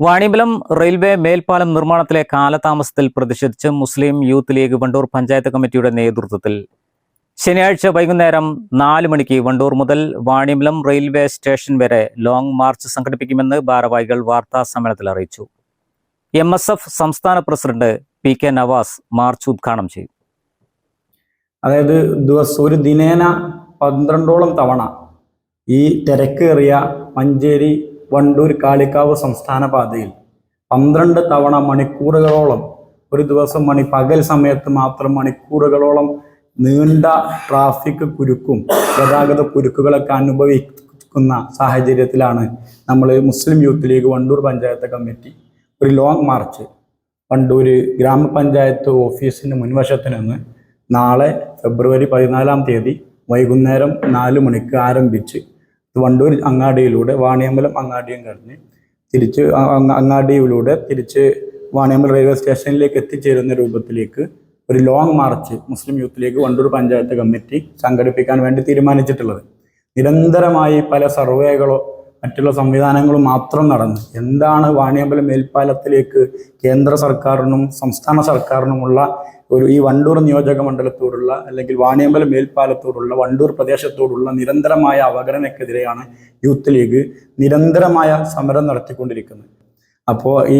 Vaniyambalam railway മേൽപ്പാലം നിർമ്മാണത്തിലെ കാലതാമസത്തിൽ പ്രതിഷേധിച്ച് മുസ്ലിം യൂത്ത് ലീഗ് വണ്ടൂർ പഞ്ചായത്ത് കമ്മിറ്റിയുടെ നേതൃത്വത്തിൽ. ശനിയാഴ്ച വൈകുന്നേരം നാല് മണിക്ക് വണ്ടൂർ മുതൽ വാണിയമ്പലം റെയിൽവേ സ്റ്റേഷൻ വരെ ലോങ് മാർച്ച് സംഘടിപ്പിക്കുമെന്ന് ഭാരവാഹികൾ വാർത്താ സമ്മേളനത്തിൽ അറിയിച്ചു. എം സംസ്ഥാന president P K Navas march ഉദ്ഘാടനം ചെയ്തു അതായത് ദിവസം ഒരു ദിനേന പന്ത്രണ്ടോളം തവണ ഈ തിരക്കേറിയ മഞ്ചേരി വണ്ടൂർ കാളിക്കാവ് സംസ്ഥാന പാതയിൽ പന്ത്രണ്ട് തവണ മണിക്കൂറുകളോളം ഒരു ദിവസം മണി പകൽ സമയത്ത് മാത്രം മണിക്കൂറുകളോളം നീണ്ട ട്രാഫിക് കുരുക്കും ഗതാഗത കുരുക്കുകളൊക്കെ അനുഭവിക്കുന്ന സാഹചര്യത്തിലാണ് നമ്മൾ Muslim youth league Wandoor panchayat committee ഒരു ലോങ് മാർച്ച് വണ്ടൂർ ഗ്രാമപഞ്ചായത്ത് ഓഫീസിന്റെ മുൻവശത്ത് നിന്ന് നാളെ ഫെബ്രുവരി പതിനാലാം തീയതി വൈകുന്നേരം നാല് മണിക്ക് ആരംഭിച്ച് വണ്ടൂർ അങ്ങാടിയിലൂടെ വാണിയമ്പലം അങ്ങാടിയും കഴിഞ്ഞ് തിരിച്ച് അങ്ങാടിയിലൂടെ തിരിച്ച് വാണിയമ്പലം റെയിൽവേ സ്റ്റേഷനിലേക്ക് എത്തിച്ചേരുന്ന രൂപത്തിലേക്ക് ഒരു long march Muslim youth league Wandoor panchayat committee സംഘടിപ്പിക്കാൻ വേണ്ടി തീരുമാനിച്ചിട്ടുള്ളത്. നിരന്തരമായി പല സർവേകളോ മറ്റുള്ള സംവിധാനങ്ങളും മാത്രം നടന്നു. എന്താണ് വാണിയമ്പലം മേൽപ്പാലത്തിലേക്ക് കേന്ദ്ര സർക്കാരിനും സംസ്ഥാന സർക്കാരിനുമുള്ള ഒരു ഈ വണ്ടൂർ നിയോജക മണ്ഡലത്തോടുള്ള അല്ലെങ്കിൽ വാണിയമ്പലം മേൽപ്പാലത്തോടുള്ള വണ്ടൂർ പ്രദേശത്തോടുള്ള നിരന്തരമായ അവഗണനക്കെതിരെയാണ് യൂത്ത് ലീഗ് നിരന്തരമായ സമരം നടത്തിക്കൊണ്ടിരിക്കുന്നത്. അപ്പോൾ ഈ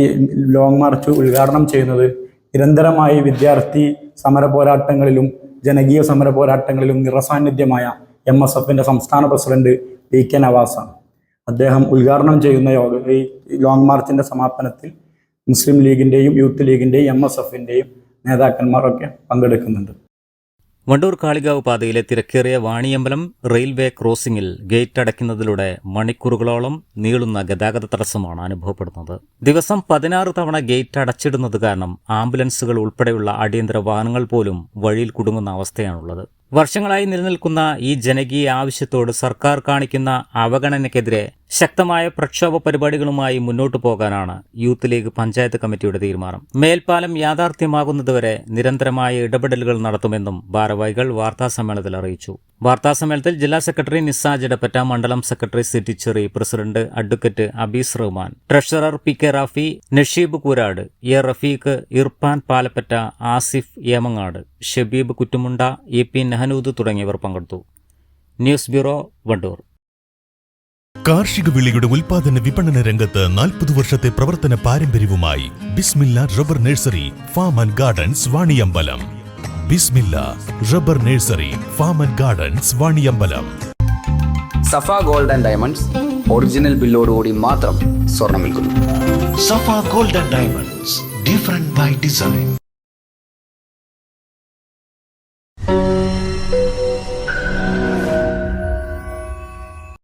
ലോങ് മാർച്ച് ഉദ്ഘാടനം ചെയ്യുന്നത് നിരന്തരമായി വിദ്യാർത്ഥി സമര പോരാട്ടങ്ങളിലും ജനകീയ സമര പോരാട്ടങ്ങളിലും നിറസാന്നിധ്യമായ എം എസ് എഫിന്റെ സംസ്ഥാന പ്രസിഡന്റ് പി കെ നവാസാണ്. അദ്ദേഹം ഉദ്ഘാടനം ചെയ്യുന്ന യോഗ ഈ ലോങ് മാർച്ചിന്റെ സമാപനത്തിൽ മുസ്ലിം ലീഗിന്റെയും യൂത്ത് ലീഗിന്റെയും എം എസ് എഫിന്റെയും നേതാക്കന്മാരൊക്കെ പങ്കെടുക്കുന്നുണ്ട്. വണ്ടൂർ കാളികാവ് പാതയിലെ തിരക്കേറിയ വാണിയമ്പലം റെയിൽവേ ക്രോസിംഗിൽ ഗേറ്റ് അടയ്ക്കുന്നതിലൂടെ മണിക്കൂറുകളോളം നീളുന്ന ഗതാഗത തടസ്സമാണ് അനുഭവപ്പെടുന്നത്. ദിവസം പതിനാറ് തവണ ഗേറ്റ് അടച്ചിടുന്നത് കാരണം ആംബുലൻസുകൾ ഉൾപ്പെടെയുള്ള അടിയന്തര വാഹനങ്ങൾ പോലും വഴിയിൽ കുടുങ്ങുന്ന അവസ്ഥയാണുള്ളത്. വർഷങ്ങളായി നിലനിൽക്കുന്ന ഈ ജനകീയ ആവശ്യത്തോട് സർക്കാർ കാണിക്കുന്ന അവഗണനയ്ക്കെതിരെ ശക്തമായ പ്രക്ഷോഭ പരിപാടികളുമായി മുന്നോട്ടു പോകാനാണ് യൂത്ത് ലീഗ് പഞ്ചായത്ത് കമ്മിറ്റിയുടെ തീരുമാനം. മേൽപ്പാലം യാഥാർത്ഥ്യമാകുന്നതുവരെ നിരന്തരമായ ഇടപെടലുകൾ നടത്തുമെന്നും ഭാരവാഹികൾ വാർത്താസമ്മേളനത്തിൽ അറിയിച്ചു. വാർത്താസമ്മേളനത്തിൽ ജില്ലാ സെക്രട്ടറി നിസ്സാ ജഡപ്പറ്റ മണ്ഡലം സെക്രട്ടറി സിറ്റി cherry president advocate Abees Rahman treasurer P K Rafi Nasheeb Koorad A Rafeeq Irfan Palappatta Asif Emangad Shabeeb Kuttumunda A P Nahanood തുടങ്ങിയവർ പങ്കെടുത്തു. News bureau Wandoor. കാർഷിക വിളിയുടെ ഉൽപാദന വിപണന രംഗത്ത് നാൽപ്പത് വർഷത്തെ പ്രവർത്തന പാരമ്പര്യവുമായി Bismillah rubber nursery farm and gardens Vaniyambalam. Bismillah rubber nursery farm and gardens Vaniyambalam. Safa gold and diamonds original ബില്ലോടുകൂടി മാത്രം സ്വർണം വിൽക്കുന്നു. Safa golden diamonds different by design.